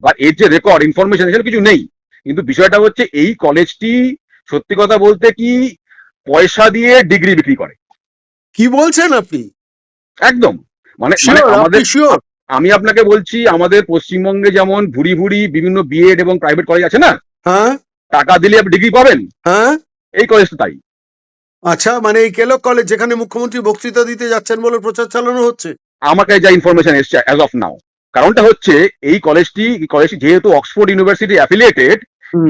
বা এর যে রেকর্ড ইনফরমেশন এসব কিছু নেই। কিন্তু বিষয়টা হচ্ছে এই কলেজটি সত্যি কথা বলতে কি পয়সা দিয়ে ডিগ্রি বিক্রি করে। কি বলছেন আপনি? একদম। মানে মানে আমাদের আমি আপনাকে বলছি আমাদের পশ্চিমবঙ্গে যেমন ভুরি ভুরি বিভিন্ন বিএড এবং প্রাইভেট কলেজ আছে না? হ্যাঁ। টাকা দিলে আপনি ডিগ্রি পাবেন। হ্যাঁ। এই কলেজটা তাই। আচ্ছা মানে এই কেলক কলেজ যেখানে মুখ্যমন্ত্রী বক্তৃতা দিতে যাচ্ছেন বলে প্রচার চালানো হচ্ছে? আমার কাছে যা ইনফরমেশন এসছে অ্যাজ অফ নাও কারণটা হচ্ছে এই কলেজটি কলেজটি যেহেতু অক্সফোর্ড ইউনিভার্সিটি অ্যাফিলিয়েটেড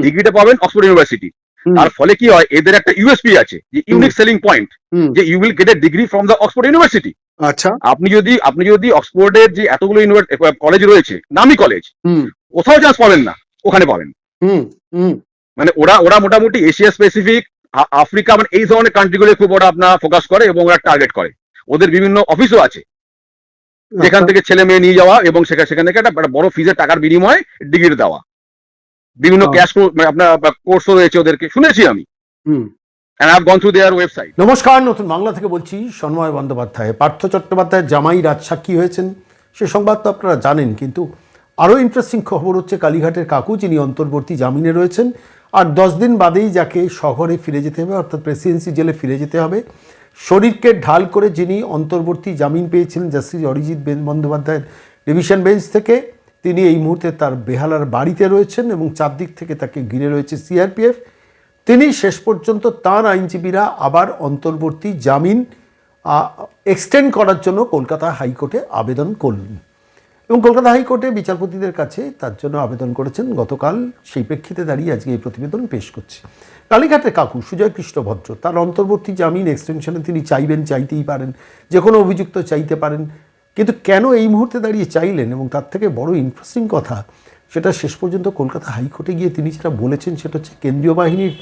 ডিগ্রিটা পাবেন অক্সফোর্ড ইউনিভার্সিটি তার ফলে কি হয় এদের একটা ইউএসপি আছে যে ইউনিক সেলিং পয়েন্ট যে you will get a degree from the Oxford university আচ্ছা। আপনি যদি আপনি যদি অক্সফোর্ডের যে এতগুলো কলেজ রয়েছে নামি কলেজ কোথাও চান্স পাবেন না ওখানে পাবেন। মানে ওরা ওরা মোটামুটি এশিয়া স্পেসিফিক আফ্রিকা মানে এই ধরনের কান্ট্রিগুলো খুব ওরা আপনার ফোকাস করে এবং ওরা টার্গেট করে। ওদের বিভিন্ন অফিসও আছে। যেখান আচ্ছা, থেকে ছেলে মেয়ে নিয়ে যাওয়া এবং সেখানে সেখান থেকে একটা বড় ফিজের টাকার বিনিময়ে ডিগ্রি দেওয়া। বিভিন্ন আচ্ছা। ক্যাশ আপনার কোর্সও রয়েছে ওদেরকে। শুনেছি আমি। ওয়েবসাইট নমস্কার নতুন বাংলা থেকে বলছি সন্ময় বন্দ্যোপাধ্যায়। পার্থ চট্টোপাধ্যায়ের জামাই রাজসাক্ষী হয়েছেন? সে সংবাদ তো আপনারা জানেন কিন্তু আরও ইন্টারেস্টিং খবর হচ্ছে কালীঘাটের কাকু যিনি অন্তর্বর্তী জামিনে রয়েছেন। আর দশ দিন বাদেই যাকে শহরে ফিরে যেতে হবে অর্থাৎ প্রেসিডেন্সি জেলে ফিরে যেতে হবে শরীরকে ঢাল করে যিনি অন্তর্বর্তী জামিন পেয়েছিলেন, জাস্টিস অরিজিৎ বেন বন্দ্যোপাধ্যায়ের ডিভিশন বেঞ্চ থেকে, তিনি এই মুহূর্তে তার বেহালার বাড়িতে রয়েছেন এবং চারদিক থেকে তাকে ঘিরে রয়েছে সিআরপিএফ। তিনি শেষ পর্যন্ত তার আইনজীবীরা আবার অন্তর্বর্তী জামিন এক্সটেন্ড করার জন্য কলকাতা হাইকোর্টে আবেদন করলেন। এবং কলকাতা হাইকোর্টে বিচারপতিদের কাছে তার জন্য আবেদন করেছেন। গতকাল সেই প্রেক্ষিতে দাঁড়িয়ে আজকে এই প্রতিবেদন পেশ করছি। কালীঘাটের কাকু সুজয় কৃষ্ণ ভদ্র, তার অন্তর্বর্তী জামিন এক্সটেনশনে তিনি চাইবেন, চাইতেই পারেন, যে কোনো অভিযুক্ত চাইতে পারেন। কিন্তু কেন এই মুহূর্তে দাঁড়িয়ে চাইলেন এবং তার থেকে বড় ইন্টারেস্টিং কথা, সেটা শেষ পর্যন্ত কলকাতা হাইকোর্টে গিয়ে তিনি যেটা বলেছেন সেটা হচ্ছে কেন্দ্রীয় বাহিনীর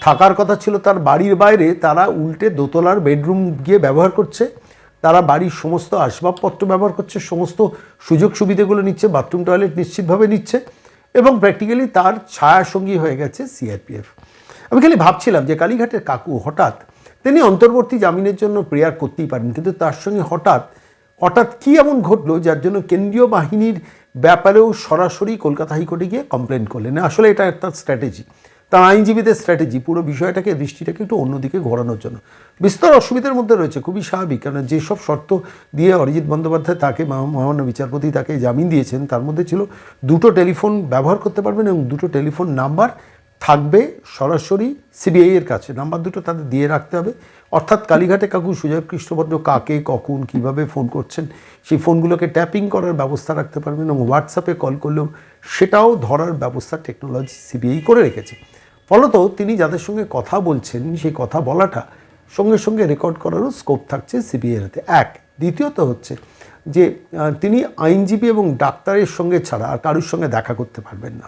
থাকার কথা ছিল, তার বাড়ির বাইরে তারা উল্টে দোতলার বেডরুম গিয়ে ব্যবহার করছে। তারা বাড়ির সমস্ত আসবাবপত্র ব্যবহার করছে, সমস্ত সুযোগ সুবিধাগুলো নিচ্ছে, বাথরুম, টয়লেট নিশ্চিতভাবে নিচ্ছে এবং প্র্যাকটিক্যালি তার ছায়া সঙ্গী হয়ে গেছে সিআরপিএফ আমি খালি ভাবছিলাম যে কালীঘাটের কাকু হঠাৎ তিনি অন্তর্বর্তী জামিনের জন্য প্রেয়ার করতেই পারেন, কিন্তু তার সঙ্গে হঠাৎ হঠাৎ কী এমন ঘটলো যার জন্য কেন্দ্রীয় বাহিনীর ব্যাপারেও সরাসরি কলকাতা হাইকোর্টে গিয়ে কমপ্লেন করলেন? আসলে এটা একটা স্ট্র্যাটেজি তার আইনজীবীদের স্ট্র্যাটেজি পুরো বিষয়টাকে, দৃষ্টিটাকে একটু অন্যদিকে ঘোরানোর জন্য। বিস্তর অসুবিধার মধ্যে রয়েছে, খুবই স্বাভাবিক। কারণ যেসব শর্ত দিয়ে অরিজিৎ বন্দ্যোপাধ্যায় তাকে মহা- মহামান্য বিচারপতি তাকে জামিন দিয়েছেন, তার মধ্যে ছিল দুটো টেলিফোন ব্যবহার করতে পারবেন এবং দুটো টেলিফোন নাম্বার থাকবে সরাসরি সিবিআই এর কাছে। নাম্বার দুটো তাদের দিয়ে রাখতে হবে। অর্থাৎ কালীঘাটে কাকু সুজয় কৃষ্ণভদ্র কাকে, কখন, কীভাবে ফোন করছেন, সেই ফোনগুলোকে ট্যাপিং করার ব্যবস্থা রাখতে পারবেন এবং হোয়াটসঅ্যাপে কল করলেও সেটাও ধরার ব্যবস্থা টেকনোলজি সিবিআই করে রেখেছে। ফলত তিনি যাদের সঙ্গে কথা বলছেন, সেই কথা বলাটা সঙ্গে সঙ্গে রেকর্ড করারও স্কোপ থাকছে সিবিআইয়ের হাতে এক, দ্বিতীয়ত হচ্ছে যে তিনি আইনজীবী এবং ডাক্তারের সঙ্গে ছাড়া আর কারোর সঙ্গে দেখা করতে পারবেন না,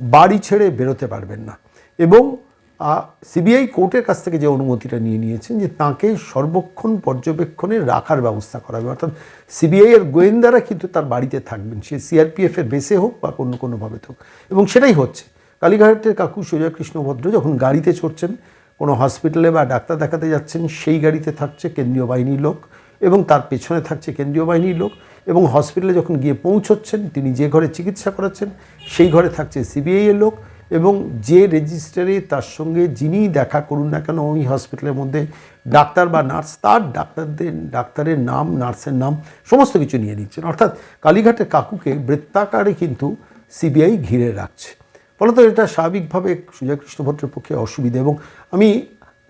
বাড়ি ছেড়ে বেরোতে পারবেন না এবং সিবিআই কোর্টের কাছ থেকে যে অনুমতিটা নিয়ে নিয়েছেন যে তাকে সর্বক্ষণ পর্যবেক্ষণে রাখার ব্যবস্থা করা হবে। অর্থাৎ সিবিআইয়ের গোয়েন্দারা কিন্তু তার বাড়িতে থাকবেন, সে সিআরপিএফের বেসে হোক বা অন্য কোনোভাবে হোক। এবং সেটাই হচ্ছে কালীঘাটের কাকু সুজয় কৃষ্ণভদ্র যখন গাড়িতে চড়ছেন, কোনো হসপিটালে বা ডাক্তার দেখাতে যাচ্ছেন, সেই গাড়িতে থাকছে কেন্দ্রীয় বাহিনীর লোক এবং তার পেছনে থাকছে কেন্দ্রীয় বাহিনীর লোক এবং হসপিটালে যখন গিয়ে পৌঁছচ্ছেন, তিনি যে ঘরে চিকিৎসা করাচ্ছেন, সেই ঘরে থাকছে সিবিআই এর লোক এবং যে রেজিস্টারে তার সঙ্গে যিনি দেখা করুন না কেন ওই হসপিটালের মধ্যে ডাক্তার বা নার্স, তার ডাক্তারদের, ডাক্তারের নাম, নার্সের নাম, সমস্ত কিছু নিয়ে নিচ্ছেন। অর্থাৎ কালীঘাটের কাকুকে বৃত্তাকারে কিন্তু সিবিআই ঘিরে রাখছে। ফলত এটা স্বাভাবিকভাবে সুজয় কৃষ্ণ ভদ্রের পক্ষে অসুবিধা এবং আমি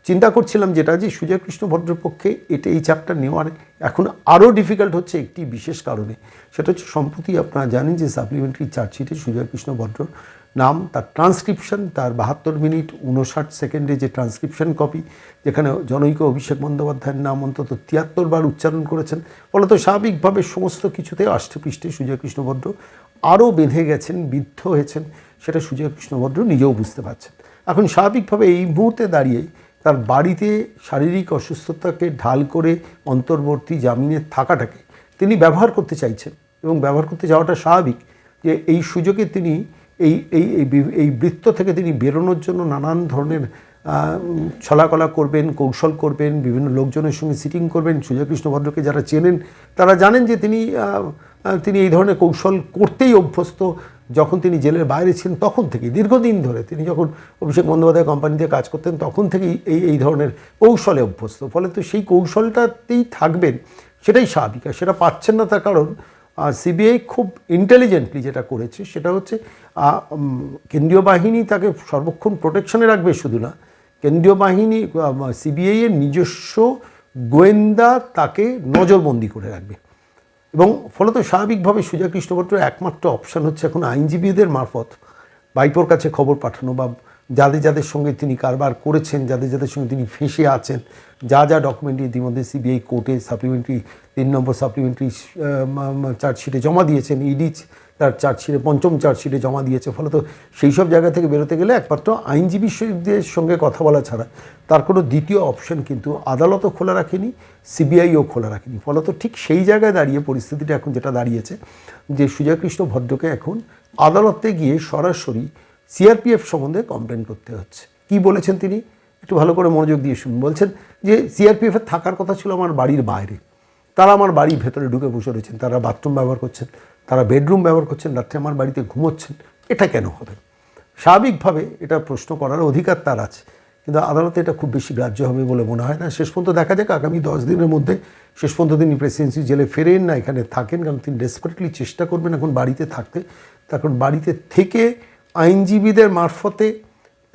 চিন্তা করছিলাম যেটা যে সুজয় কৃষ্ণ ভদ্রের পক্ষে এটা এই চ্যাপ্টার নেওয়ার এখন আরও ডিফিকাল্ট হচ্ছে একটি বিশেষ কারণে। সেটা হচ্ছে সম্প্রতি আপনারা জানেন যে সাপ্লিমেন্টারি চার্জশিটে সুজয় কৃষ্ণ ভদ্র নাম, তার ট্রান্সক্রিপশন তার বাহাত্তর মিনিট উনষাট সেকেন্ডে যে ট্রান্সক্রিপশন কপি যেখানে জনৈক অভিষেক বন্দ্যোপাধ্যায়ের নাম অন্তত তিয়াত্তর বার উচ্চারণ করেছেন, ফলত স্বাভাবিকভাবে সমস্ত কিছুতে আষ্টেপৃষ্ঠে সুজয় কৃষ্ণ ভদ্র আরও বেঁধে গেছেন, বিদ্ধ হয়েছেন। সেটা সুজয় কৃষ্ণভদ্র নিজেও বুঝতে পারছেন। এখন স্বাভাবিকভাবে এই মুহূর্তে দাঁড়িয়ে তার বাড়িতে শারীরিক অসুস্থতাকে ঢাল করে অন্তর্বর্তী জামিনে থাকাটাকে তিনি ব্যবহার করতে চাইছেন এবং ব্যবহার করতে যাওয়াটা স্বাভাবিক যে এই সুযোগে তিনি এই এই এই বৃত্ত থেকে তিনি বেরোনোর জন্য নানান ধরনের ছলাকলা করবেন, কৌশল করবেন, বিভিন্ন লোকজনের সঙ্গে সিটিং করবেন সুজয়কৃষ্ণ ভদ্রকে যারা চেনেন, তারা জানেন যে তিনি তিনি এই ধরনের কৌশল করতেই অভ্যস্ত। যখন তিনি জেলের বাইরে ছিলেন, তখন থেকেই দীর্ঘদিন ধরে তিনি যখন অভিষেক বন্দ্যোপাধ্যায় কোম্পানিতে কাজ করতেন, তখন থেকেই এই এই ধরনের কৌশলে অভ্যস্ত। ফলে তো সেই কৌশলটাতেই থাকবেন, সেটাই স্বাভাবিক। আর সেটা পাচ্ছেন না তার কারণ সিবিআই খুব ইন্টেলিজেন্টলি যেটা করেছে, সেটা হচ্ছে কেন্দ্রীয় বাহিনী তাকে সর্বক্ষণ প্রোটেকশনে রাখবে শুধু না কেন্দ্রীয় বাহিনী, সিবিআই এর নিজস্ব গোয়েন্দা তাকে নজরবন্দি করে রাখবে। এবং ফলত স্বাভাবিকভাবে সুজা কৃষ্ণভট্টের একমাত্র অপশান হচ্ছে এখন আইনজীবীদের মারফত। বাইপোর কাছে খবর পাঠানো বা যাদের যাদের সঙ্গে তিনি কারবার করেছেন, যাদের যাদের সঙ্গে তিনি ফেঁসে আছেন, যা যা ডকুমেন্ট ইতিমধ্যে সিবিআই কোর্টে সাপ্লিমেন্টারি তিন নম্বর সাপ্লিমেন্টারি চার্জশিটে জমা দিয়েছেন ইডি তার চার্জশিটে, পঞ্চম চার্জশিটে জমা দিয়েছে। ফলত সেই সব জায়গা থেকে বেরোতে গেলে একমাত্র আইনজীবীদের সঙ্গে কথা বলা ছাড়া তার কোনো দ্বিতীয় অপশন কিন্তু আদালতও খোলা রাখেনি, সিবিআইও খোলা রাখেনি। ফলত ঠিক সেই জায়গায় দাঁড়িয়ে পরিস্থিতিটা এখন যেটা দাঁড়িয়েছে, যে সুজয়কৃষ্ণ ভদ্রকে এখন আদালতে গিয়ে সরাসরি সিআরপিএফ সম্বন্ধে কমপ্লেন করতে হচ্ছে। কি বলেছেন তিনি? একটু ভালো করে মনোযোগ দিয়ে শুনুন। বলছেন যে সিআরপিএফের থাকার কথা ছিল আমার বাড়ির বাইরে। তারা আমার বাড়ির ভেতরে ঢুকে বসে রয়েছেন, তারা বাথরুম ব্যবহার করছেন। তারা বেডরুম ব্যবহার করছেন রাত্রে আমার বাড়িতে ঘুমোচ্ছেন, এটা কেন হবে? স্বাভাবিকভাবে এটা প্রশ্ন করার অধিকার তার আছে, কিন্তু আদালতে এটা খুব বেশি গ্রাহ্য হবে বলে মনে হয় না। শেষ পর্যন্ত দেখা যাক, আগামী দশ দিনের মধ্যে, শেষ পর্যন্ত তিনি প্রেসিডেন্সি জেলে ফেরেন না, এখানে থাকেন, কারণ তিনি ডেসপারেটলি চেষ্টা করবেন এখন বাড়িতে থাকতে। তখন বাড়িতে থেকে আইনজীবীদের মারফতে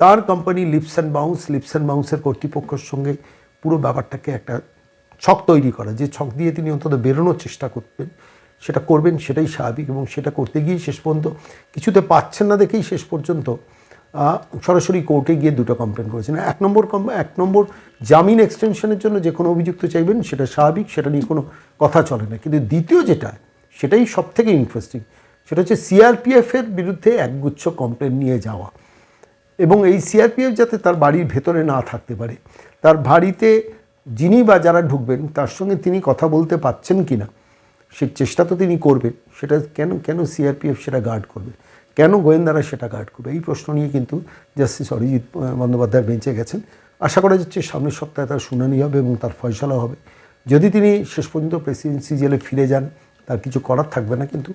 তার company Leaps and Bounds Leaps and বাউন্সের কর্তৃপক্ষের সঙ্গে পুরো ব্যাপারটাকে একটা ছক তৈরি করা, যে ছক দিয়ে তিনি অন্তত বেরোনোর চেষ্টা করবেন সেটা করবেন, সেটাই স্বাভাবিক এবং সেটা করতে গিয়ে শেষ পর্যন্ত কিছুতে পাচ্ছেন না দেখেই শেষ পর্যন্ত সরাসরি কোর্টে গিয়ে দুটো কমপ্লেন করেছেন। এক নম্বর কম- এক নম্বর জামিন এক্সটেনশনের জন্য যে কোনো অভিযুক্ত চাইবেন সেটা স্বাভাবিক, সেটা নিয়ে কোনো কথা চলে না। কিন্তু দ্বিতীয় যেটা, সেটাই সব থেকে ইন্টারেস্টিং সেটা হচ্ছে সিআরপিএফের বিরুদ্ধে একগুচ্ছ কমপ্লেন নিয়ে যাওয়া এবং এই সিআরপিএফ যাতে তার বাড়ির ভেতরে না থাকতে পারে, তার বাড়িতে যিনি বা যারা ঢুকবেন তার সঙ্গে তিনি কথা বলতে পাচ্ছেন কি না সে চেষ্টা তো তিনি করবেন, সেটা কেন কেন সিআরপিএফ সেটা গার্ড করবে? কেন গোয়েন্দারা সেটা গার্ড করবে? এই প্রশ্ন নিয়ে কিন্তু জাস্টিস অরিজিৎ বন্দ্যোপাধ্যায় বেঞ্চে গেছেন। আশা করা যাচ্ছে সামনের সপ্তাহে তার শুনানি হবে এবং তার ফয়সলা হবে। যদি তিনি শেষ পর্যন্ত প্রেসিডেন্সি জেলে ফিরে যান, তার কিছু করার থাকবে না, কিন্তু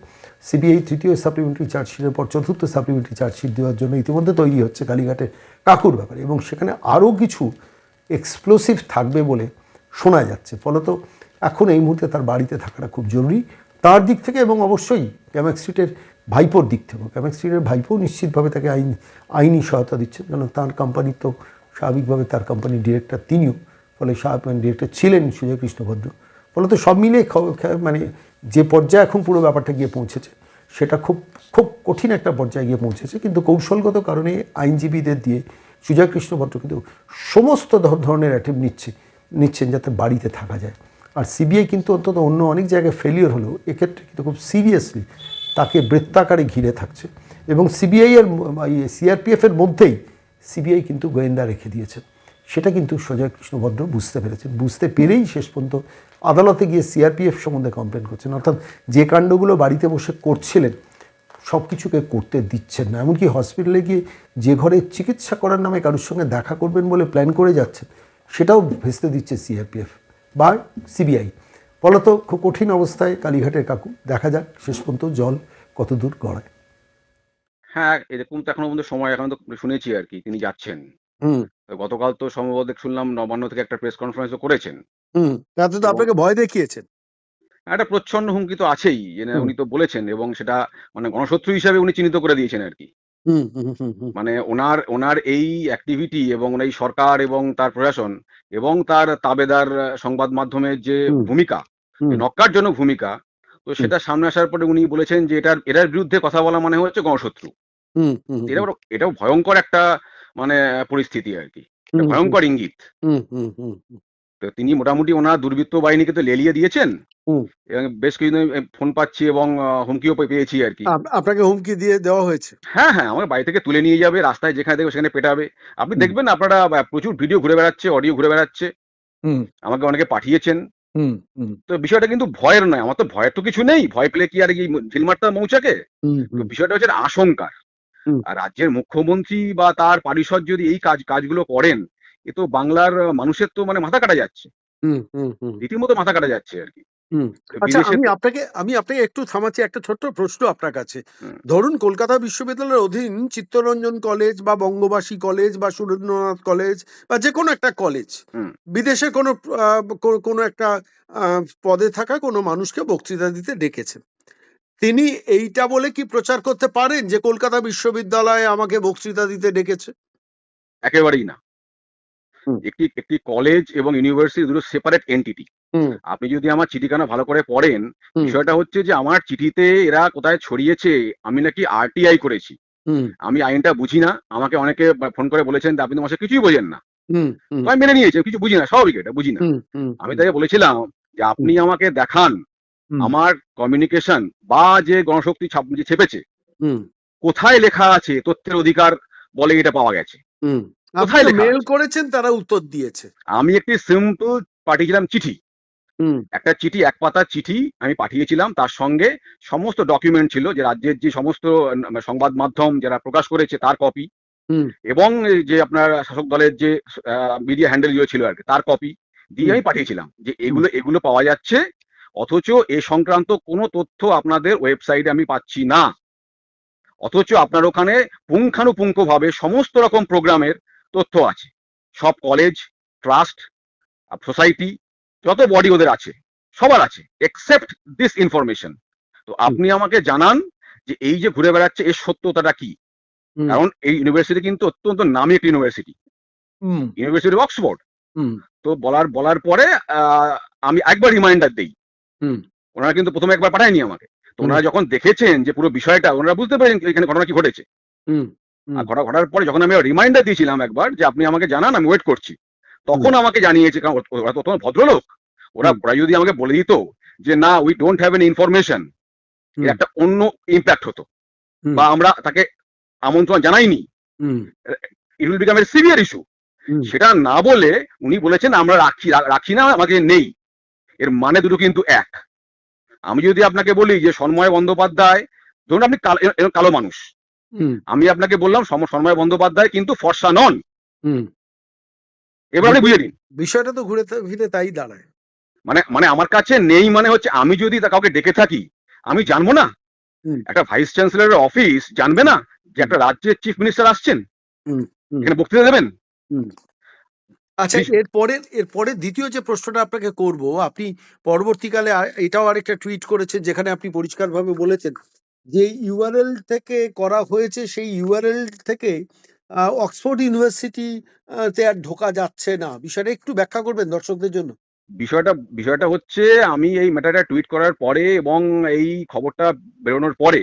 সিবিআই তৃতীয় সাপ্লিমেন্টারি চার্জশিটের পর চতুর্থ সাপ্লিমেন্টারি চার্জশিট দেওয়ার জন্য ইতিমধ্যে তৈরি হচ্ছে কালীঘাটের কাকুর ব্যাপারে এবং সেখানে আরও কিছু এক্সপ্লোসিভ থাকবে বলে শোনা যাচ্ছে। ফলত এখন এই মুহূর্তে তার বাড়িতে থাকাটা খুব জরুরি। তার দিক থেকে এবং অবশ্যই ক্যামাক স্ট্রিটের ভাইপোর দিক থেকেও ক্যামাক স্ট্রিটের ভাইপো নিশ্চিতভাবে তাকে আইন, আইনি সহায়তা দিচ্ছেন। কারণ তার কোম্পানি তো স্বাভাবিকভাবে তার কোম্পানির ডিরেক্টর তিনিও, ফলে স্বাভাবিক ডিরেক্টর ছিলেন সুজয় কৃষ্ণ ভদ্র। ফলত সব মিলে মানে যে পর্যায়ে এখন পুরো ব্যাপারটা গিয়ে পৌঁছেছে, সেটা খুব খুব কঠিন একটা পর্যায়ে গিয়ে পৌঁছেছে। কিন্তু কৌশলগত কারণে আইনজীবীদের দিয়ে সুজয় কৃষ্ণ ভট্ট কিন্তু সমস্ত ধরনের অ্যাটেম্প নিচ্ছে, নিচ্ছেন যাতে বাড়িতে থাকা যায়। আর সিবিআই কিন্তু অন্তত অন্য অনেক জায়গায় ফেলিওর হলেও এক্ষেত্রে কিন্তু খুব সিরিয়াসলি তাকে বৃত্তাকারে ঘিরে থাকছে। এবং সিবিআই এর সিআরপিএফ মধ্যেই সিবিআই কিন্তু গোয়েন্দা রেখে দিয়েছেন সেটা কিন্তু সজয় কৃষ্ণ ভদ্র বুঝতে পেরেছেন। বুঝতে পেরেই শেষ পর্যন্ত আদালতে গিয়ে সিআরপিএফ সম্বন্ধে কমপ্লেন করছেন। অর্থাৎ যে কাণ্ডগুলো বাড়িতে বসে করছিলেন সব কিছুকে করতে দিচ্ছেন না। এমনকি হসপিটালে গিয়ে যে ঘরে চিকিৎসা করার নামে কারোর সঙ্গে দেখা করবেন বলে প্ল্যান করে যাচ্ছেন, সেটাও ভেস্তে দিচ্ছে সিআরপিএফ বা সিবিআই। ফলত খুব কঠিন অবস্থায় কালীঘাটের কাকু। দেখা যাক শেষ পর্যন্ত জল কত দূর গড়ায়। হ্যাঁ এরকম তো এখনও পর্যন্ত সময় এখন তো শুনেছি আর কি তিনি যাচ্ছেন। হুম। গতকাল তো সম্ভবত শুনলাম নবান্ন থেকে একটা প্রেস কনফারেন্সও করেছেন। হুম তাতে তো আপনাকে ভয় দেখিয়েছেন। একটা প্রচ্ছন্ন হুমকি তো আছেই উনি তো বলেছেন এবং সেটা মানে গণশত্রু হিসাবে উনি চিহ্নিত করে দিয়েছেন আর কি। মানে ওনার ওনার এই অ্যাক্টিভিটি এবং ওনার এই সরকার এবং তার প্রশাসন এবং তার তাবেদার সংবাদ মাধ্যমের যে ভূমিকা নক্কার জন্য ভূমিকা তো সেটা সামনে আসার পরে উনি বলেছেন যে এটার এটার বিরুদ্ধে কথা বলা মানে হচ্ছে গণশত্রু। হুম হুম এটা এটাও ভয়ঙ্কর একটা মানে পরিস্থিতি আর কি। ভয়ঙ্কর ইঙ্গিত। তো তিনি মোটামুটি ওনার দুর্বৃত্ত বাহিনীকে তো লেলিয়ে দিয়েছেন। এবং বেশ কিছুদিন ফোন পাচ্ছি এবং হুমকিও পেয়েছি আর কি। আপনাকে হুমকি দিয়ে দেওয়া হয়েছে? হ্যাঁ হ্যাঁ আমার বাড়ি থেকে তুলে নিয়ে যাবে রাস্তায় যেখানে দেখবে সেখানে পেটাবে। আপনি দেখবেন আপনারা প্রচুর ভিডিও ঘুরে বেড়াচ্ছে অডিও ঘুরে বেড়াচ্ছে। আমাকে অনেকে পাঠিয়েছেন। তো বিষয়টা কিন্তু ভয়ের নয় আমার তো ভয়ের তো কিছু নেই। ভয় পেলে কি আর কি ঢিল মারতাম মৌচাকে? তো বিষয়টা হচ্ছে আশঙ্কার। আর রাজ্যের মুখ্যমন্ত্রী বা তার পারিষদ যদি এই কাজ কাজগুলো করেন এ তো বাংলার মানুষের তো মানে মাথা কাটা যাচ্ছে। রীতিমতো মাথা কাটা যাচ্ছে আর কি। আচ্ছা আমি আপনাকে আমি আপনাকে একটু থামাচ্ছি একটা ছোট্ট প্রশ্ন আপনার কাছে। ধরুন কলকাতা বিশ্ববিদ্যালয়ের অধীন চিত্তরঞ্জন কলেজ বা বঙ্গবাসী কলেজ বা সুরেন্দ্রনাথ কলেজ বা যে কোনো একটা কলেজ। বিদেশে কোনো কোনো একটা আহ, পদে থাকা কোনো মানুষকে বক্তৃতা দিতে ডেকেছেন। তিনি এইটা বলে কি প্রচার করতে পারেন যে কলকাতা বিশ্ববিদ্যালয়ে আমাকে বক্তৃতা দিতে ডেকেছে? একেবারেই না। একটি একটি কলেজ এবং ইউনিভার্সিটি দুটো সেপারেট এন্টিটি আপনি যদি আমার চিঠিখানা ভালো করে পড়েন বিষয়টা হচ্ছে যে আমার চিঠিতে এরা কোথায় ছড়িয়েছে আমি নাকি আরটিআই করেছি। আমি আইনটা বুঝি না আমাকে অনেকে ফোন করে বলেছেন আপনি তোমার কিছুই বোঝেন না। আমি মেনে নিয়েছি কিছু বুঝি না স্বাভাবিক এটা বুঝি না। আমি তাই বলেছিলাম যে আপনি আমাকে দেখান আমার কমিউনিকেশন বা যে গণশক্তি যে ছেপেছে কোথায় লেখা আছে তথ্যের অধিকার বলে এটা পাওয়া গেছে। কোথায় মেল করেছেন তারা উত্তর দিয়েছে। আমি একটি সিম্পল পাঠিয়েছিলাম চিঠি। একটা চিঠি এক পাতার চিঠি আমি পাঠিয়েছিলাম। তার সঙ্গে সমস্ত ডকুমেন্ট ছিল যে রাজ্যের যে সমস্ত সংবাদ মাধ্যম যারা প্রকাশ করেছে তার কপি এবং যে আপনার শাসক দলের যে মিডিয়া হ্যান্ডেলগুলো ছিল আর কি তার কপি দিয়ে আমি পাঠিয়েছিলাম। যে এগুলো এগুলো পাওয়া যাচ্ছে অথচ এ সংক্রান্ত কোনো তথ্য আপনাদের ওয়েবসাইটে আমি পাচ্ছি না। অথচ আপনার ওখানে পুঙ্খানুপুঙ্খ ভাবে সমস্ত রকম প্রোগ্রামের তথ্য আছে। সব কলেজ ট্রাস্ট সোসাইটি যত বডি ওদের আছে সবার আছে এক্সেপ্ট দিস ইনফরমেশন তো আপনি আমাকে জানান যে এই যে ঘুরে বেড়াচ্ছে এর সত্যতাটা কি? কারণ এই ইউনিভার্সিটি কিন্তু অত্যন্ত নামি একটি ইউনিভার্সিটি ইউনিভার্সিটি অক্সফোর্ড হুম। তো বলার বলার পরে আহ, আমি একবার রিমাইন্ডার দিই। হুম। ওনারা কিন্তু প্রথমে একবার পাঠায়নি আমাকে। তো ওনারা যখন দেখেছেন যে পুরো বিষয়টা ওনারা বুঝতে পারেন এখানে ঘটনা কি ঘটেছে। ঘটা ঘটার পরে যখন আমি রিমাইন্ডার দিয়েছিলাম একবার যে আপনি আমাকে জানান আমি ওয়েট করছি। তখন আমাকে জানিয়েছে কারণ ওরা তো তখন ভদ্রলোক। ওরা ওরা যদি আমাকে বলে দিত যে না we don't have an information একটা অন্য ইম্প্যাক্ট হতো। বা আমরা তাকে আমন্ত্রণ জানাইনি। It will become a severe issue সেটা না বলে উনি বলেছেন আমরা রাখি রাখি না আমাকে নেই। এর মানে দুটো কিন্তু এক। আমি যদি আপনাকে বলি যে সন্ময় বন্দ্যোপাধ্যায় ধরুন আপনি কালো মানুষ। আমি আপনাকে বললাম সম- সন্ময় বন্দ্যোপাধ্যায় কিন্তু ফর্সা নন। হুম। এবার আপনি বুঝে নিন। বিষয়টা তো ঘুরে ফিরে তাই দাঁড়ায়। মানে মানে আমার কাছে নেই মানে হচ্ছে আমি যদি কাউকে ডেকে থাকি আমি জানব না? একটা ভাইস চ্যান্সেলরের অফিস জানবে না যে একটা রাজ্যের চিফ মিনিস্টার আসছেন। এখানে বক্তৃতা দেবেন? আচ্ছা এরপরে এরপরে দ্বিতীয় যে প্রশ্নটা আপনাকে করব আপনি পরবর্তীকালে এটাও আরেকটা টুইট করেছেন যেখানে আপনি পরিষ্কারভাবে বলেছেন যে ইউআরএল থেকে করা হয়েছে সেই ইউআরএল থেকে অক্সফোর্ড ইউনিভার্সিটি তে আর ঢোকা যাচ্ছে না। বিষয়টা একটু ব্যাখ্যা করবেন দর্শকদের জন্য। বিষয়টা বিষয়টা হচ্ছে আমি এই ম্যাটারটা টুইট করার পরে এবং এই খবরটা বেরোনোর পরে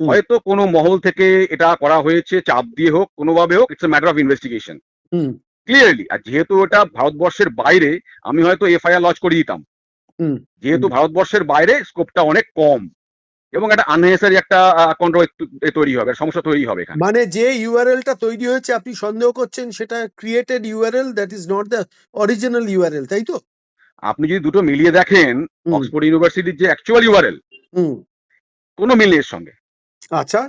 হয়তো কোনো মহল থেকে এটা করা হয়েছে চাপ দিয়ে হোক কোনোভাবে হোক it's matter of investigation hmm. Clearly আর যেহেতু এটা ভারতবর্ষের বাইরে আমি হয়তো এফআইআর লঞ্চ করে দিতাম। হুম। যেহেতু ভারতবর্ষের বাইরে স্কোপটা অনেক কম। এবং একটা আননেসারি একটা কন্ট্রোল তৈরি হবে সমস্যা তৈরি হবে এখানে। মানে যে ইউআরএলটা তৈরি হয়েছে আপনি সন্দেহ করছেন সেটা created URL that is not the original URL তাই তো? আপনি যদি দুটো মিলিয়ে দেখেন অক্সফোর্ড ইউনিভার্সিটির যে অ্যাকচুয়াল ইউআরএল হুম। কোনো মিল এর সঙ্গে। আচ্ছা।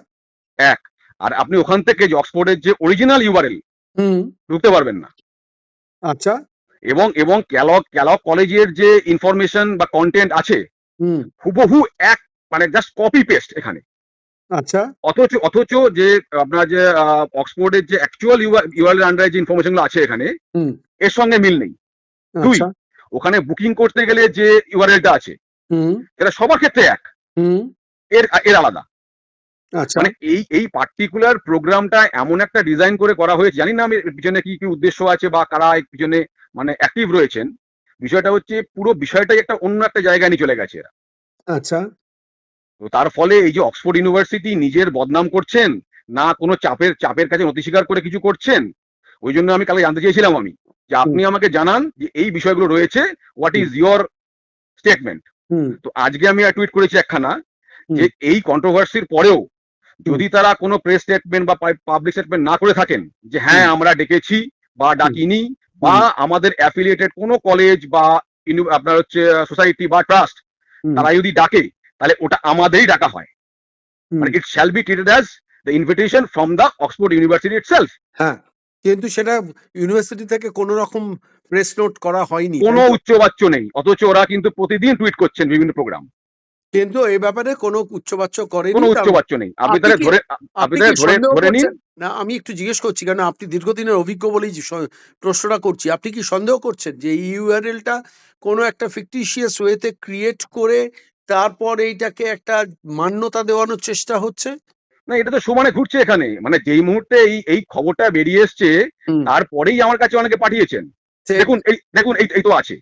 এক আর আপনি ওখান থেকে যে অক্সফোর্ডের যে অরিজিনাল ইউআরএল হুম। ঢুকতে পারবেন না। আচ্ছা। এবং এবং ক্যালক ক্যালক কলেজের যে ইনফরমেশন বা কন্টেন্ট আছে হুম। হুবহু এক মানে জাস্ট কপি পেস্ট এখানে। আচ্ছা। অথচ অথচ যে আপনার যে অক্সফোর্ডের যে অ্যাকচুয়াল ইউআরএল আন্ডারে যে ইনফরমেশন আছে এখানে এর সঙ্গে মিল নেই। দুই। আচ্ছা। ওখানে বুকিং করতে গেলে যে ইউআরএলটা আছে এটা সবার ক্ষেত্রে এক। হুম। এর এর আলাদা। আচ্ছা। মানে এই এই পার্টিকুলার প্রোগ্রামটা এমন একটা ডিজাইন করে করা হয়েছে জানি না আমি পিছনে কি কি উদ্দেশ্য আছে বা কারা পিছনে মানে অ্যাক্টিভ রয়েছেন। বিষয়টা হচ্ছে পুরো বিষয়টাই একটা অন্য একটা জায়গায় নিয়ে চলে গেছে এরা। আচ্ছা। তো তার ফলে এই যে অক্সফোর্ড ইউনিভার্সিটি নিজের বদনাম করছেন না কোনো চাপের চাপের কাছে নথি স্বীকার করে কিছু করছেন ওই জন্য আমি কালকে জানতে চেয়েছিলাম আমি যে আপনি আমাকে জানান যে এই বিষয়গুলো রয়েছে হোয়াট ইজ ইয়োর স্টেটমেন্ট তো আজকে আমি টুইট করেছি একখানা যে এই কন্ট্রোভার্সির পরেও যদি তারা কোনো প্রেস স্টেটমেন্ট বা পাবলিক স্টেটমেন্ট না করে থাকেন যে হ্যাঁ আমরা ডেকেছি বা ডাকিনি বা আমাদের অ্যাফিলিয়েটেড কোনো কলেজ বা আপনার হচ্ছে সোসাইটি বা ট্রাস্ট তারা যদি ডাকে তাহলে ওটা আমাদেরই ডাকা হয়। মানে it shall be treated as the invitation from the Oxford university itself হ্যাঁ কিন্তু সেটা ইউনিভার্সিটি থেকে কোন রকম প্রেস নোট করা হয়নি কোনো? উচ্চবাচ্য নেই অথচ ওরা কিন্তু প্রতিদিন টুইট করছেন বিভিন্ন প্রোগ্রাম কিন্তু এই ব্যাপারে কোনো উচ্চবাচ্য করেনি কোনো উচ্চবাচ্য নেই। আপনি তাহলে ধরে আপনি তাহলে ধরে ধরে নিন। না আমি একটু জিজ্ঞেস করছি কারণ আপনি দীর্ঘদিনের অভিজ্ঞ বলেই প্রশ্নটা করছি। আপনি কি সন্দেহ করছেন যে ইউআরএলটা কোনো একটা ফিকটিশিয়াস ওয়েতে ক্রিয়েট করে তারপর এইটাকে একটা মান্যতা দেওয়ানোর চেষ্টা হচ্ছে। না এটা তো সমানে ঘুরছে এখানে। মানে যেই মুহূর্তে এই এই খবরটা বেরিয়ে এসছে তারপরেই আমার কাছে অনেকে পাঠিয়েছেন। দেখুন এই দেখুন এই তো আছে।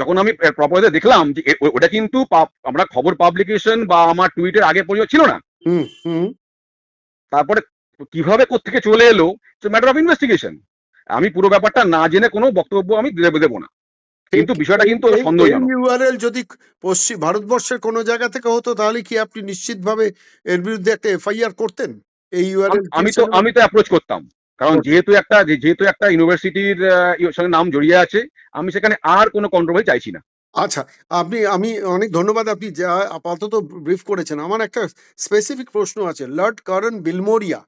যখন আমি প্রপোজে দেখলাম যে ওটা কিন্তু আমরা খবর পাবলিকেশন বা আমার টুইটের আগে পর্যন্ত ছিল না। তারপরে কীভাবে কোত্থেকে চলে এলো ম্যাটার অফ ইনভেস্টিগেশন আমি পুরো ব্যাপারটা না জেনে কোনো বক্তব্য আমি দেবো না। কিন্তু বিষয়টা কিন্তু সন্দেহজনক। ইউআরএল যদি পশ্চিম ভারতবর্ষের কোনো জায়গা থেকে হতো তাহলে কি আপনি নিশ্চিতভাবে এর বিরুদ্ধে একটা এফআইআর করতেন? এই ইউআরএল আমি তো আমি তো অ্যাপ্রোচ করতাম। কারণ যেহেতু একটা যেহেতু একটা ইউনিভার্সিটির সঙ্গে নাম জড়িয়ে আছে আমি সেখানে আর কোনো কন্ট্রোভার্সি চাইছি না। আচ্ছা আপনি আমি অনেক ধন্যবাদ আপনি যা আপাতত ব্রিফ করেছেন। আমার একটা স্পেসিফিক প্রশ্ন আছে। লর্ড কারন বিলমোরিয়া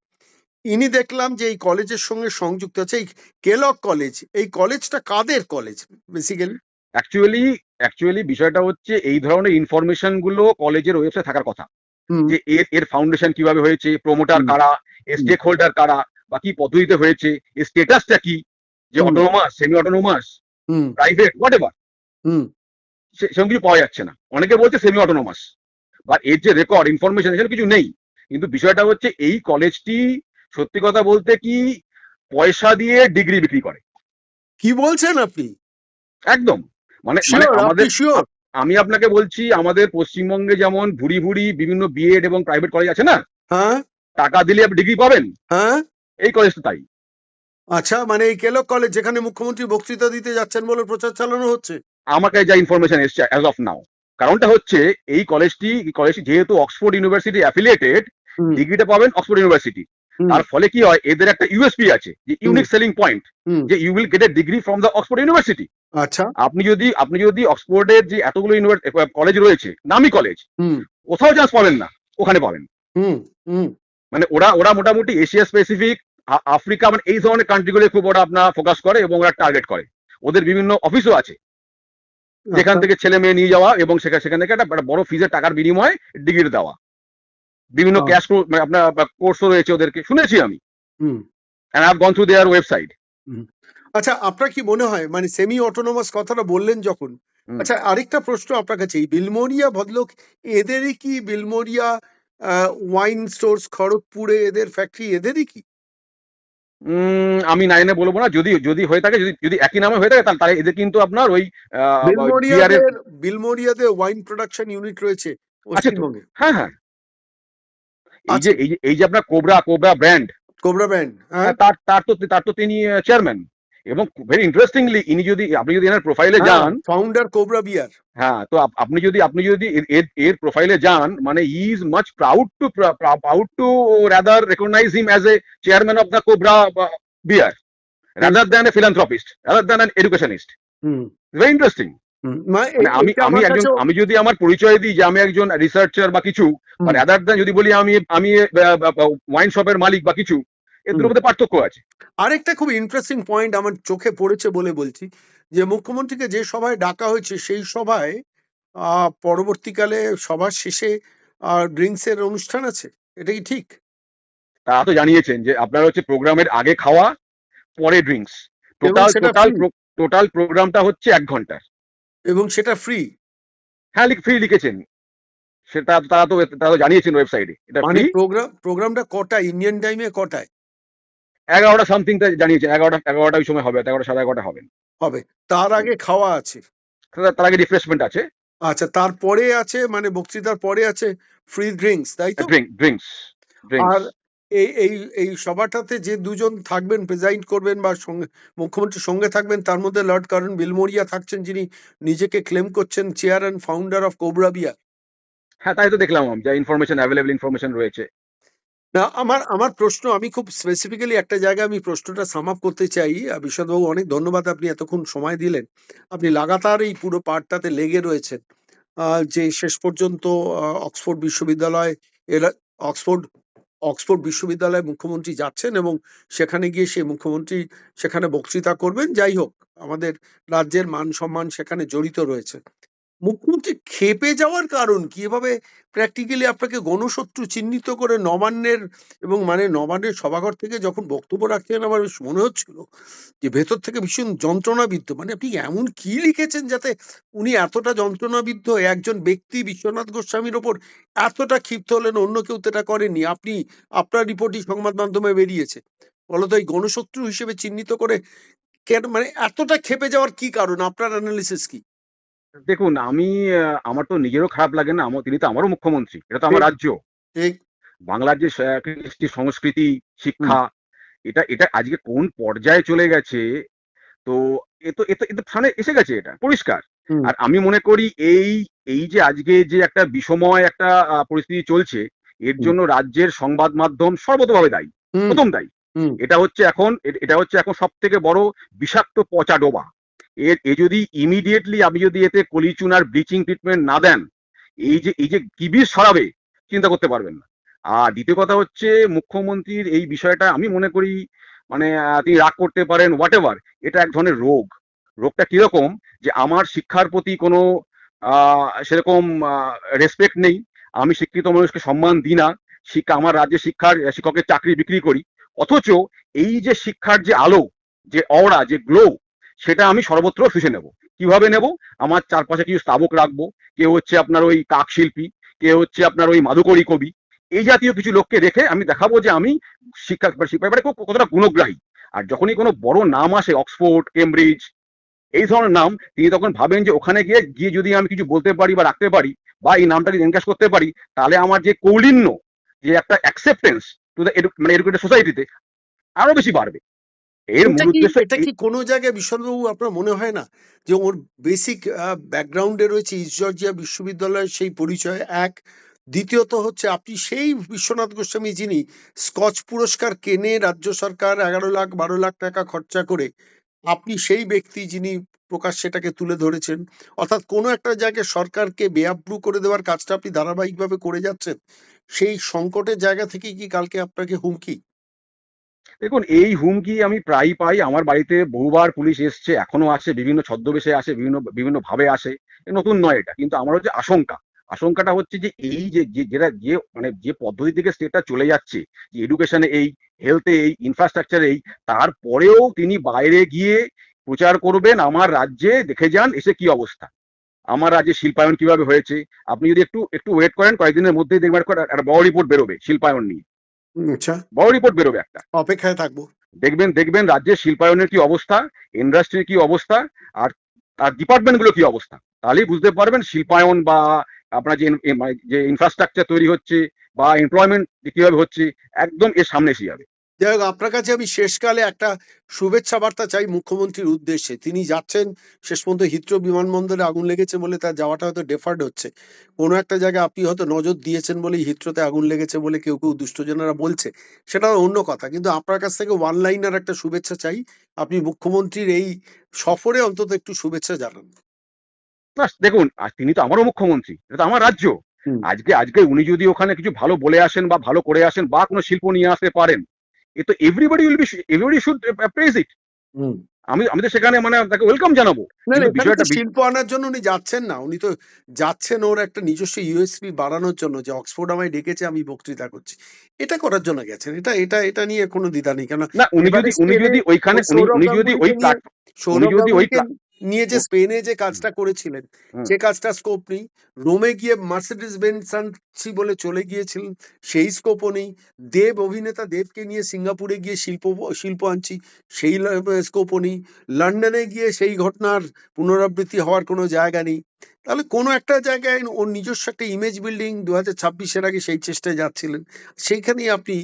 ইনি দেখলাম যে এই কলেজের সঙ্গে সংযুক্ত আছে এই কেলক কলেজ। এই কলেজটা কাদের কলেজ বেসিক্যালি অ্যাকচুয়ালি অ্যাকচুয়ালি বিষয়টা হচ্ছে এই ধরনের ইনফরমেশনগুলো কলেজের ওয়েবসাইট থাকার কথা। যে এর এর ফাউন্ডেশন কীভাবে হয়েছে প্রমোটার কারা স্টেক হোল্ডার কারা বা কি পদ্ধতিতে হয়েছে স্টেটাসটা কি যে। Autonomous semi autonomous hmm. Private whatever hmm সেরকম কিছু পাওয়া যাচ্ছে না। অনেকে বলছে সেমি অটোনোমাস বা এর যে রেকর্ড ইনফরমেশন এখানে কিছু নেই। কিন্তু বিষয়টা হচ্ছে এই কলেজটি সত্যি কথা বলতে কি পয়সা দিয়ে ডিগ্রি বিক্রি করে। কি বলছেন আপনি? একদম। মানে মানে আমাদের আমি আপনাকে বলছি আমাদের পশ্চিমবঙ্গে যেমন ভুড়ি ভুড়ি বিভিন্ন বিএড এবং প্রাইভেট কলেজ আছে না? হ্যাঁ। টাকা দিলে আপনি ডিগ্রি পাবেন। হ্যাঁ। এই কলেজটা তাই। আচ্ছা মানে এই কেলক কলেজ যেখানে মুখ্যমন্ত্রী বক্তৃতা দিতে যাচ্ছেন বলে প্রচার চালানো হচ্ছে? আমার কাছে যা ইনফরমেশন এসছে অ্যাজ অফ নাও কারণটা হচ্ছে এই কলেজটি এই কলেজটি যেহেতু অক্সফোর্ড ইউনিভার্সিটি অ্যাফিলিয়েটেড ডিগ্রিটা পাবেন অক্সফোর্ড ইউনিভার্সিটি তার ফলে কি হয়? এদের একটা ইউএসপি আছে যে ইউনিক সেলিং পয়েন্ট যে you will get a degree from the Oxford university আচ্ছা। আপনি যদি আপনি যদি অক্সফোর্ডের যে এতগুলো কলেজ রয়েছে নামি কলেজ কোথাও চান্স পাবেন না ওখানে পাবেন। মানে ওরা ওরা মোটামুটি এশিয়া স্পেসিফিক আফ্রিকা মানে এই ধরনের কান্ট্রিগুলো খুব ওরা আপনার ফোকাস করে এবং ওরা টার্গেট করে। ওদের বিভিন্ন অফিসও আছে। যেখান আচ্ছা, থেকে ছেলে মেয়ে নিয়ে যাওয়া এবং সেখানে সেখান থেকে একটা একটা বড় ফিজের টাকার বিনিময়ে ডিগ্রি দেওয়া। বিভিন্ন ক্যাশ মানে আপনার কোর্সও রয়েছে ওদেরকে শুনেছি আমি। হুম। And I have gone through their website আচ্ছা আপনার কি মনে হয় মানে সেমি অটোনোমাস কথাটা বললেন যখন আচ্ছা আরেকটা প্রশ্ন আপনার কাছে এই বিলমোরিয়া ভদ্রলোক এদেরই কি বিলমোরিয়া ওয়াইন স্টোর্স খড়গপুরে এদের ফ্যাক্টরি এদেরই কি? আমি নাইনে বলব না যদি যদি হয়ে থাকে যদি যদি একই নামে হয়ে থাকে তাহলে তাহলে এদের কিন্তু আপনার ওই বিলমোরিয়াদের ওয়াইন প্রোডাকশন ইউনিট রয়েছে পশ্চিমবঙ্গে। হ্যাঁ হ্যাঁ। এই। যে এই যে- আপনার Cobra Cobra brand Cobra brand হ্যাঁ। তার তার তো তার তো তিনি চেয়ারম্যান এবং ভেরি ইন্টারেস্টিংলি ইনি যদি আপনি যদি এনার প্রোফাইলে যান ফাউন্ডার কোবরা বিয়ার হ্যাঁ তো আপনি যদি আপনি যদি এর- প্রোফাইলে যান মানে he is much proud to proud to rather recognise him as a chairman of the Cobra beer rather than a philanthropist rather than an educationist hmm very interesting আমি আমি একজন আমি যদি আমার পরিচয় দিই যে আমি একজন রিসার্চার বা কিছু হুম। রাদার দ্যান যদি বলি আমি আমি ওয়াইন শপের মালিক বা কিছু এদের মধ্যে পার্থক্য আছে। আরেকটা খুব ইন্টারেস্টিং পয়েন্ট আমার চোখে পড়েছে বলে বলছি যে মুখ্যমন্ত্রীকে যে সভায় ডাকা হয়েছে সেই সভায় পরবর্তীকালে সভার শেষে ড্রিঙ্কস এর অনুষ্ঠান আছে। এটা কি ঠিক? তারা তো জানিয়েছেন যে আপনার হচ্ছে প্রোগ্রামের আগে খাওয়া পরে ড্রিঙ্কস টোটাল টোটাল টোটাল প্রোগ্রামটা হচ্ছে এক ঘণ্টার। এবং সেটা ফ্রি হ্যাঁ ফ্রি লিখেছেন। সেটা তারা তো তারা তো জানিয়েছেন ওয়েবসাইটে এটা মানে প্রোগ্রাম প্রোগ্রামটা কটায় ইন্ডিয়ান টাইমে কটায়? এগারোটা সামথিংটা জানিয়েছেন এগারোটা এগারোটা ওই সময় হবে। এগারোটা সাড়ে এগারোটা হবে। হবে। তার আগে খাওয়া আছে। তার আগে রিফ্রেশমেন্ট আছে। আচ্ছা তারপরে আছে মানে বক্তৃতার পরে আছে ফ্রি ড্রিঙ্কস তাই তো? ড্রিঙ্ক ড্রিঙ্কস আর ড্রিঙ্কস এই এই এই সভাটাতে যে দুজন থাকবেন প্রেজাইড করবেন বা সঙ্গে মুখ্যমন্ত্রীর সঙ্গে থাকবেন তার মধ্যে লর্ড কারণ বিলমোরিয়া থাকছেন যিনি নিজেকে ক্লেম করছেন chair and founder of Cobra beer হ্যাঁ তাই তো দেখলাম যা ইনফরমেশন অ্যাভেলেবল ইনফরমেশন রয়েছে। না আমার আমার প্রশ্ন আমি খুব স্পেসিফিক্যালি একটা জায়গায় আমি প্রশ্নটা সাম আপ করতে চাই। আহ, বিশদবাবু অনেক ধন্যবাদ আপনি এতক্ষণ সময় দিলেন। আপনি লাগাতার এই পুরো পার্টটাতে লেগে রয়েছেন। যে শেষ পর্যন্ত অক্সফোর্ড বিশ্ববিদ্যালয় এরা অক্সফোর্ড অক্সফোর্ড বিশ্ববিদ্যালয়ে মুখ্যমন্ত্রী যাচ্ছেন এবং সেখানে গিয়ে সেই মুখ্যমন্ত্রী সেখানে বক্তৃতা করবেন। যাই হোক, আমাদের রাজ্যের মান সম্মান সেখানে জড়িত রয়েছে। মুখ্যমন্ত্রী খেপে যাওয়ার কারণ কি? এভাবে প্র্যাকটিক্যালি আপনাকে গণশত্রু চিহ্নিত করে নবান্নের এবং মানে নবান্নের সভাঘর থেকে যখন বক্তব্য রাখতেন আমার বেশ মনে হচ্ছিল যে ভেতর থেকে ভীষণ যন্ত্রণাবিদ্ধ। মানে আপনি এমন কি লিখেছেন যাতে উনি এতটা যন্ত্রণাবিদ্ধ? একজন ব্যক্তি, বিশ্বনাথ গোস্বামীর ওপর এতটা ক্ষিপ্ত হলেন, অন্য কেউ তো এটা করেনি আপনি, আপনার রিপোর্টই সংবাদ মাধ্যমে বেরিয়েছে। বলতো এই গণশত্রু হিসেবে চিহ্নিত করে কেন? মানে এতটা খেপে যাওয়ার কি কারণ? আপনার অ্যানালিসিস কি? দেখুন আমি আমার তো নিজেরও খারাপ লাগে না আমার তিনি তো আমারও মুখ্যমন্ত্রী এটা তো আমার রাজ্য। বাংলার যে কৃষ্টি সংস্কৃতি শিক্ষা এটা এটা আজকে কোন পর্যায়ে চলে গেছে তো এ তো এ তো এ সামনে এসে গেছে এটা পরিষ্কার। আর আমি মনে করি এই এই যে আজকে যে একটা বিষময় একটা পরিস্থিতি চলছে এর জন্য রাজ্যের সংবাদ মাধ্যম সর্বতভাবে দায়ী প্রথম দায়ী। এটা হচ্ছে এখন এটা হচ্ছে এখন সব থেকে বড় বিষাক্ত পচা ডোবা। এ যদি ইমিডিয়েটলি আপনি যদি এতে কলিচুনার ব্লিচিং ট্রিটমেন্ট না দেন, এই যে এই যে কিবির সরাবে, চিন্তা করতে পারবেন না। আর দ্বিতীয় কথা হচ্ছে, মুখ্যমন্ত্রীর এই বিষয়টা আমি মনে করি মানে তিনি রাগ করতে পারেন হোয়াট এভার এটা এক ধরনের রোগ। রোগটা কীরকম? যে আমার শিক্ষার প্রতি কোনো সেরকম রেসপেক্ট নেই, আমি শিক্ষিত মানুষকে সম্মান দিই না, শিক্ষা, আমার রাজ্যে শিক্ষার, শিক্ষকের চাকরি বিক্রি করি। অথচ এই যে শিক্ষার যে আলো, যে অওড়া যে গ্লো সেটা আমি সর্বত্র শুষে নেব। কীভাবে নেব? আমার চারপাশে কিছু স্তাবক রাখব। কেউ হচ্ছে আপনার ওই কাক শিল্পী কেউ হচ্ছে আপনার ওই মাধুকরী কবি। এই জাতীয় কিছু লোককে রেখে আমি দেখাবো যে আমি শিক্ষা শিক্ষা কতটা গুণগ্রাহী। আর যখনই কোনো বড় নাম আসে, অক্সফোর্ড, কেমব্রিজ, এই ধরনের নাম, তিনি তখন ভাবেন যে ওখানে গিয়ে গিয়ে যদি আমি কিছু বলতে পারি বা রাখতে পারি বা এই নামটাকে এনকাশ করতে পারি, তাহলে আমার যে কৌলিন্য, যে একটা অ্যাকসেপ্টেন্স টু দ্য মানে এডুকেটেড সোসাইটিতে আরও বেশি বাড়বে। এর মূল উদ্দেশ্য এটা কি কোনো জায়গায় বিশ্বনাথবাবু আপনার মনে হয় না যে ওর বেসিক ব্যাকগ্রাউন্ডে রয়েছে ইস্ট জর্জিয়া বিশ্ববিদ্যালয়ের সেই পরিচয় এক? দ্বিতীয়ত হচ্ছে আপনি সেই বিশ্বনাথ গোস্বামী যিনি স্কচ পুরস্কার কেনে রাজ্য সরকার এগারো লাখ বারো লাখ টাকা খরচা করে আপনি সেই ব্যক্তি যিনি প্রকাশ সেটাকে তুলে ধরেছেন। অর্থাৎ কোনো একটা জায়গায় সরকারকে বেআব্রু করে দেওয়ার কাজটা আপনি ধারাবাহিকভাবে করে যাচ্ছেন সেই সংকটের জায়গা থেকে কি কালকে আপনাকে হুমকি? দেখুন, এই হুমকি আমি প্রায় পাই। আমার বাড়িতে বহুবার পুলিশ এসছে, এখনও আসে বিভিন্ন ছদ্মবেশে আসে বিভিন্ন বিভিন্ন ভাবে আসে নতুন নয় এটা, কিন্তু আমার হচ্ছে আশঙ্কা। আশঙ্কাটা হচ্ছে যে এই যে যেটা, যে মানে যে পদ্ধতি থেকে স্টেটটা চলে যাচ্ছে, যে এডুকেশনে এই হেলথে এই ইনফ্রাস্ট্রাকচারে এই, তারপরেও তিনি বাইরে গিয়ে প্রচার করবেন, আমার রাজ্যে দেখে যান এসে কি অবস্থা। আমার রাজ্যে শিল্পায়ন কীভাবে হয়েছে, আপনি যদি একটু একটু ওয়েট করেন, কয়েকদিনের মধ্যেই দেখবেন একটা বড় রিপোর্ট বেরোবে শিল্পায়ন নিয়ে। আচ্ছা। বড় রিপোর্ট বেরোবে একটা। অপেক্ষায় থাকব। দেখবেন দেখবেন রাজ্যের শিল্পায়নের কি অবস্থা ইন্ডাস্ট্রির কি অবস্থা আর তার ডিপার্টমেন্টগুলো কি অবস্থা। তাহলেই বুঝতে পারবেন শিল্পায়ন বা আপনার যে মানে যে ইনফ্রাস্ট্রাকচার তৈরি হচ্ছে বা এমপ্লয়মেন্ট কীভাবে হচ্ছে একদম এর সামনে এসে যাবে। যাই হোক আপনার কাছে আমি শেষকালে একটা শুভেচ্ছা বার্তা চাই মুখ্যমন্ত্রীর উদ্দেশ্যে। তিনি যাচ্ছেন শেষ পর্যন্ত হিথ্রো বিমানবন্দরে আগুন লেগেছে বলে তার যাওয়াটা হয়তো ডেফার্ড হচ্ছে। কোনো একটা জায়গায় আপনি হয়তো নজর দিয়েছেন বলেই হিথ্রোতে আগুন লেগেছে বলে কেউ কেউ দুষ্টজনেরা বলছে। সেটা অন্য কথা কিন্তু আপনার কাছ থেকে ওয়ান লাইনার একটা শুভেচ্ছা চাই। আপনি মুখ্যমন্ত্রীর এই সফরে অন্তত একটু শুভেচ্ছা জানান। দেখুন তিনি তো আমারও মুখ্যমন্ত্রী এটা তো আমার রাজ্য। আজকে আজকে উনি যদি ওখানে কিছু ভালো বলে আসেন বা ভালো করে আসেন বা কোনো শিল্প নিয়ে আসতে পারেন এ তো everybody will be everybody should praise it আমি আমি তো সেখানে মানে তাকে ওয়েলকাম জানাব। শিল্প আনার জন্য উনি যাচ্ছেন না। উনি তো যাচ্ছেন ওর একটা নিজস্ব ইউএসপি বাড়ানোর জন্য যে অক্সফোর্ড আমায় ডেকেছে আমি বক্তৃতা করছি। এটা করার জন্য গেছেন। এটা এটা এটা নিয়ে কোনো দ্বিধা নেই। কেন না উনি যদি উনি যদি ওইখানে উনি যদি ওই সৌরভ যদি ওই নিয়ে যে স্পেনে যে কাজটা করেছিলেন। সে কাজটা স্কোপ নেই। রোমে গিয়ে মার্সিডিস বেনসানসি বলে চলে গিয়েছিলেন সেই স্কোপও নেই। দেব অভিনেতা দেবকে নিয়ে সিঙ্গাপুরে গিয়ে শিল্প শিল্প আনছি সেই স্কোপও নেই। লন্ডনে গিয়ে সেই ঘটনার পুনরাবৃত্তি হওয়ার কোনো জায়গা নেই। তাহলে কোনো একটা জায়গায় ওর নিজস্ব একটা ইমেজ বিল্ডিং দু হাজার ছাব্বিশের আগে সেই চেষ্টায় যাচ্ছিলেন। সেইখানেই আপনি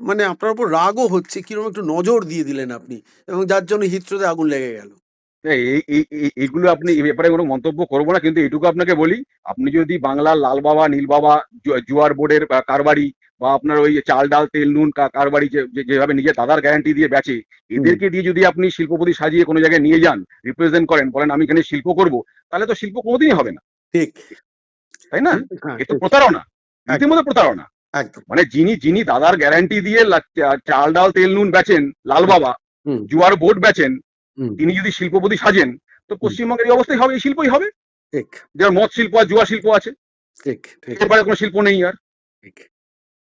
মানে আপনার উপর রাগও হচ্ছে কীরকম একটু নজর দিয়ে দিলেন আপনি। এবং যার জন্য হিত্রতে আগুন লেগে গেল। এইগুলো আপনি এই ব্যাপারে কোনো মন্তব্য করব না কিন্তু এটুকু আপনাকে বলি আপনি যদি বাংলার লাল বাবা নীল বাবা জুয়ার বোর্ডের কারবারি বা আপনার ওই চাল ডাল তেল নুন কারবারি যেভাবে নিজের দাদার গ্যারান্টি দিয়ে বেচে এদেরকে দিয়ে যদি আপনি শিল্পপতি সাজিয়ে কোনো জায়গায় নিয়ে যান রিপ্রেজেন্ট করেন বলেন আমি এখানে শিল্প করব তাহলে তো শিল্প কোনোদিনই হবে না। ঠিক। তাই না? হ্যাঁ এ তো প্রতারণা রীতিমতো প্রতারণা। মানে যিনি যিনি দাদার গ্যারান্টি দিয়ে চাল ডাল তেল নুন বেচেন লাল বাবা জুয়ার বোর্ড বেচেন তিনি যদি শিল্পপতি সাজেন তো পশ্চিমবঙ্গের এই অবস্থায় হবে এই শিল্পই হবে। ঠিক। যেমন মদ শিল্প আর জুয়া শিল্প আছে। ঠিক ঠিক। এরপরে কোনো শিল্প নেই আর। ঠিক।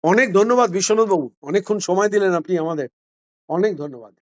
অনেক ধন্যবাদ বিশ্বনাথ বাবু অনেকক্ষণ সময় দিলেন আপনি আমাদের। অনেক ধন্যবাদ।